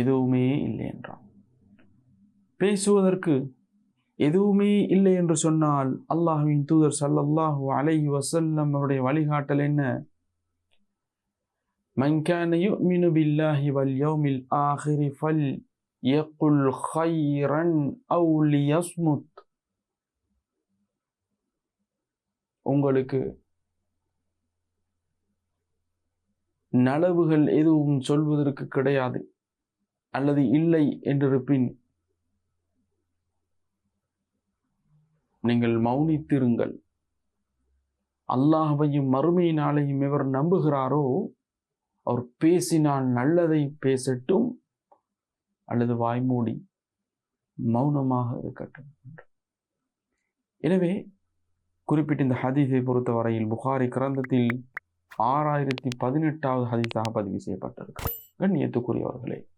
எதுவுமே இல்லை என்றான். பேசுவதற்கு எதுவுமே இல்லை என்று சொன்னால் அல்லாஹுவின் தூதர் சல்லல்லாஹு அலை வசல்லம் அவருடைய வழிகாட்டல் என்ன? மன்கான யுமினு பில்லாஹி வல் யௌமில் ஆஹிரி ஃபல் யகுல் ஹைரன் அவு லியஸ்முத். உங்களுக்கு நலவுகள் எதுவும் சொல்வதற்கு கிடையாது. அல்லது இல்லை என்றிருப்பின் நீங்கள் மௌனித்திருங்கள். அல்லாஹையும் மறுமை நாளையும் எவர் நம்புகிறாரோ அவர் பேசினால் நல்லதை பேசட்டும் அல்லது வாய்மூடி மௌனமாக இருக்கட்டும். எனவே குறிப்பிட்ட இந்த ஹதீஸை பொறுத்தவரையில் புகாரி கிரந்தத்தில் ஆறாயிரத்தி பதினெட்டாவது ஹதீஸாக பதிவு செய்யப்பட்டிருக்கு கண்ணியத்துக்குரியவர்களே